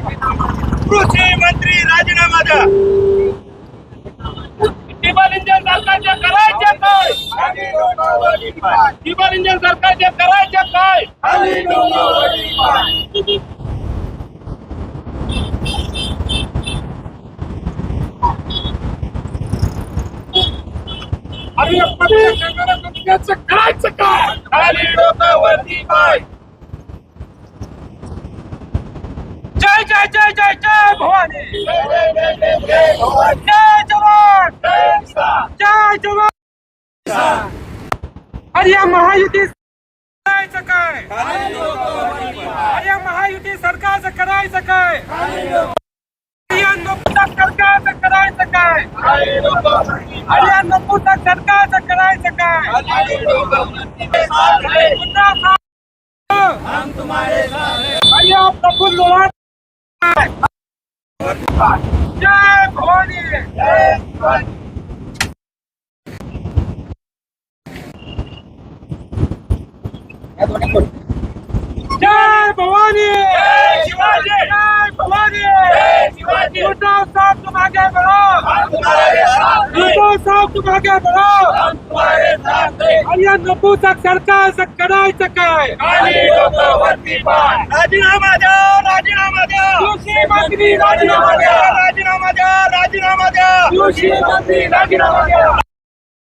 कृषी मंत्री राजीनामा द्या. टिबल इंजन सरकारचे करायचे काय? टिबल इंजन सरकारचे करायचे काय? करायचं काय? खाली डोकावरती पाय. जय जय जय जय जय भवानी। जय जय जय जय जय भवानी जय जवान। जय किसान जय जवान। आणि या महायुती करायचं काय खाली डोकावरी पाय आणि या महायुती सरकारचं करायचं काय आणि या नपुसक सरकारचं करायचं काय खाली डोकावरती आणि या नपुसक सरकारचं करायचं काय खाली डोकावरती पाय पुन्हा सांग. हम तुम्हारे साथ हैं आणि या प्रफुल्ल लोहार जय भवानी जय किसान जय उद्धव साहब तुम आगे बढ़ो हैं उद्धव साहब तुम आगे बढ़ो हम तुम्हारे साथ हैं आणि या नपुसक सरकारचं करायचं काय खाली डोकावरती पाय राजीनामा द्या राजीनामा द्या कृषी मंत्री राजीनामा द्या राजीनामा द्या राजीनामा द्या कृषी मंत्री राजीनामा द्या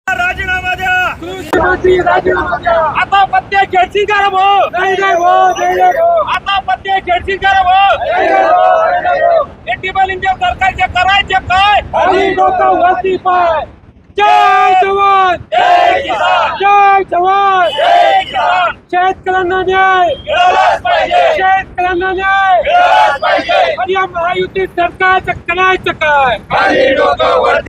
राजीनामा द्या कृषी मंत्री राजीनामा द्या आता पत्ते खेळची करा भाऊ नाही नाही हो नाही नाही हो। आता पत्ते खेळची करा भाऊ नाही नाही हो, इंजन सरकारचे करायचे काय? खाली डोकं वरती पाय. जय जवान. जय किसान. जय जवान. जय किसान. शेतकऱ्यांना न्याय. मिळालाच पाहिजे. शेतकऱ्यांना न्याय. मिळालाच पाहिजे. आणि या महायुती सरकारचं करायचं काय? खाली डोकावरती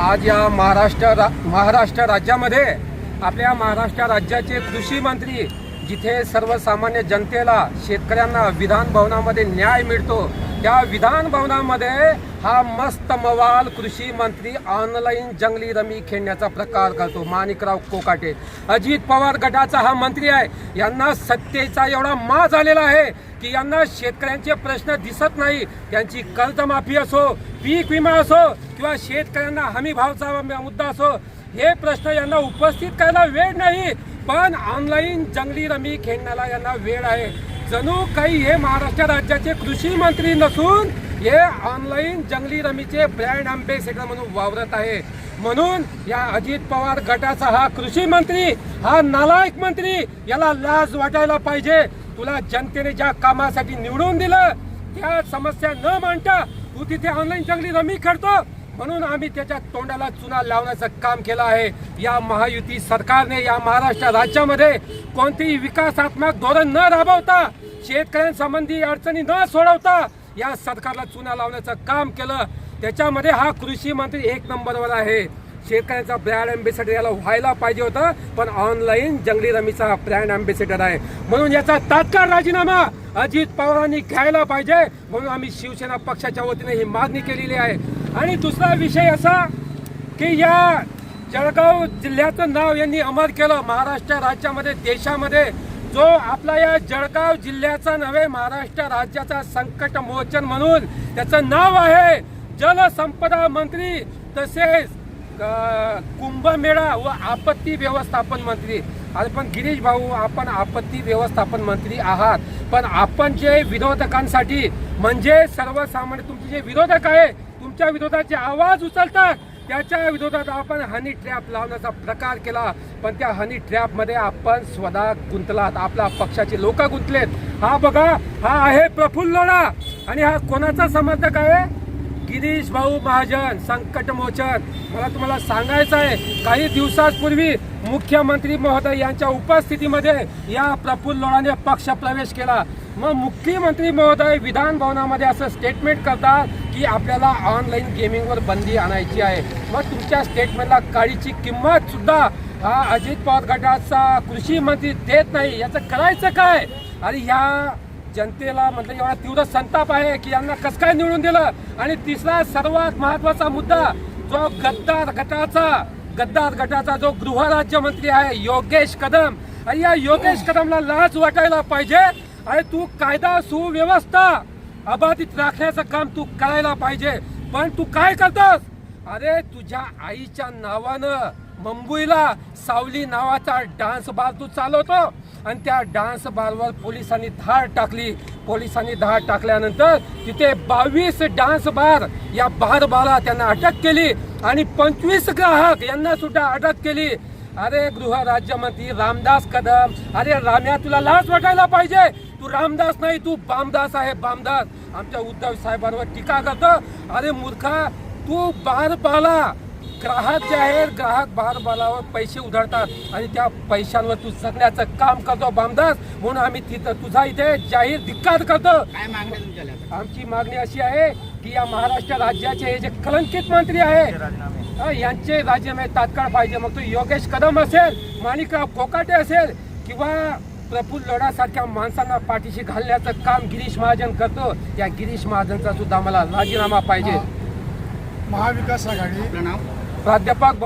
आज या महाराष्ट्र रा- महाराष्ट्र राज्यामध्ये आपल्या महाराष्ट्र राज्याचे कृषी मंत्री जिथे सर्वसामान्य जनतेला शेतकऱ्यांना विधान भवनामध्ये न्याय मिळतो त्या विधान भवनामध्ये हा मस्त मवाल कृषी मंत्री ऑनलाईन जंगली रमी खेळण्याचा प्रकार करतो. माणिकराव कोकाटे. अजित पवार गटाचा हा मंत्री आहे. यांना सत्तेचा एवढा मा झालेला आहे की यांना शेतकऱ्यांचे प्रश्न दिसत नाही. त्यांची कर्जमाफी असो पीक विमा असो किंवा शेतकऱ्यांना हमी भावचा मुद्दा असो हे प्रश्न यांना उपस्थित करायला वेळ नाही. पण ऑनलाईन जंगली रमी खेळण्याला यांना वेळ आहे. जणू काही हे महाराष्ट्र राज्याचे कृषी मंत्री नसून हे ऑनलाईन जंगली रमीचे ब्रँड अँबेसेडर म्हणून वावरत आहे. म्हणून या अजित पवार गटाचा हा कृषी मंत्री हा नालायक मंत्री याला लाज वाटायला पाहिजे. तुला जनतेने ज्या कामासाठी निवडून दिलं त्या समस्या न मांडता तू तिथे ऑनलाईन जंगली रमी खेळतो म्हणून आम्ही त्याच्या तोंडाला चुना लावण्याचं काम केलं आहे. या महायुती सरकारने या महाराष्ट्र राज्यामध्ये कोणतेही विकासात्मक धोरण न राबवता शेतकऱ्यांसंबंधी अडचणी न सोडवता या सरकारला चुना लावण्याचं काम केलं. त्याच्यामध्ये हा कृषी मंत्री एक नंबरवर आहे. शेतकऱ्यांचा ब्रँड अँबेसेडर याला व्हायला पाहिजे होतं पण ऑनलाईन जंगली रमीचा ब्रँड अँबेसेडर आहे. म्हणून याचा तात्काळ राजीनामा अजित पवारांनी घ्यायला पाहिजे. म्हणून आम्ही शिवसेना पक्षाच्या वतीने ही मागणी केलेली आहे. आणि दुसरा विषय असा की या जळगाव जिल्ह्याचं नाव यांनी अमर केलं. महाराष्ट्र राज्यामध्ये देशामध्ये जो आपला या जळगाव जिल्ह्याचा नव्हे महाराष्ट्र राज्याचा संकट मोचन म्हणून त्याचं नाव आहे जलसंपदा मंत्री तसेच कुंभमेळा व आपत्ती व्यवस्थापन मंत्री. अरे पण गिरीश भाऊ आपण आपत्ती व्यवस्थापन मंत्री आहात. पण आपण जे विरोधकांसाठी म्हणजे सर्वसामान्य तुमचे जे विरोधक आहे तुमच्या विरोधाचे आवाज उचलतात. त्याच्या विरोधात आपण हनी ट्रॅप लावण्याचा प्रकार केला. पण त्या हनी ट्रॅपमध्ये आपण स्वतः गुंतलात. आपल्या पक्षाचे लोक गुंतलेत. हा बघा हा आहे प्रफुल्ल आणि हा कोणाचा समर्थक आहे? गिरीश भाऊ महाजन संकटमोचन मला तुम्हाला सांगायचं आहे काही दिवसांपूर्वी मुख्यमंत्री महोदय यांच्या उपस्थितीमध्ये या प्रफुल्ल लोळाने पक्ष प्रवेश केला. मग मुख्यमंत्री महोदय विधान भवनामध्ये असं स्टेटमेंट करतात की आपल्याला ऑनलाईन गेमिंगवर बंदी आणायची आहे. मग तुमच्या स्टेटमेंटला काळीची किंमत सुद्धा हा अजित पवार गटाचा कृषी मंत्री देत नाही. याचं करायचं काय? आणि ह्या जनतेला म्हटलं एवढा तीव्र संताप आहे की यांना कसं काय निवडून दिलं? आणि तिसरा सर्वात महत्त्वाचा मुद्दा जो गद्दार गटाचा गद्दार गटाचा जो गृहराज्यमंत्री आहे योगेश कदम. आणि या योगेश कदमला लाच वाटायला पाहिजे. आणि तू कायदा सुव्यवस्था अबाधित राखण्याचं काम तू करायला पाहिजे. पण तू काय करतोस? अरे तुझ्या आईच्या नावानं मुंबईला सावली नावाचा डान्स बार तू चालवतो. आणि त्या डान्स बारवर पोलिसांनी धाड टाकली. पोलिसांनी धाड टाकल्यानंतर तिथे बावीस डान्स बार या बार बारा त्यांना अटक केली आणि पंचवीस ग्राहक यांना सुद्धा अटक केली. अरे गृह राज्यमंत्री रामदास कदम अरे राम्या तुला लाच वाटायला पाहिजे. तू रामदास नाही तू बामदास आहे बामदास. आमच्या उद्धव साहेबांवर टीका करतो. अरे मूर्खा तू बार बाला ग्राहक जे आहेत ग्राहक बार बालावर पैसे उधळतात आणि त्या पैशांवर तू जगण्याचं काम करतो बामदास. म्हणून आम्ही तिथं तुझा इथे जाहीर धिक्कार करतो? आमची मागणी अशी आहे की या महाराष्ट्र राज्याचे हे जे कलंकित मंत्री आहे यांचे राजीनामे. तात्काळ पाहिजे. मग तो योगेश कदम असेल माणिकराव कोकाटे असेल किंवा प्रफुल्ल लोढासारख्या माणसांना पाठीशी घालण्याचं काम गिरीश महाजन करतो या गिरीश महाजनचा सुद्धा मला राजीनामा पाहिजे. महाविकास आघाडी. प्राध्यापक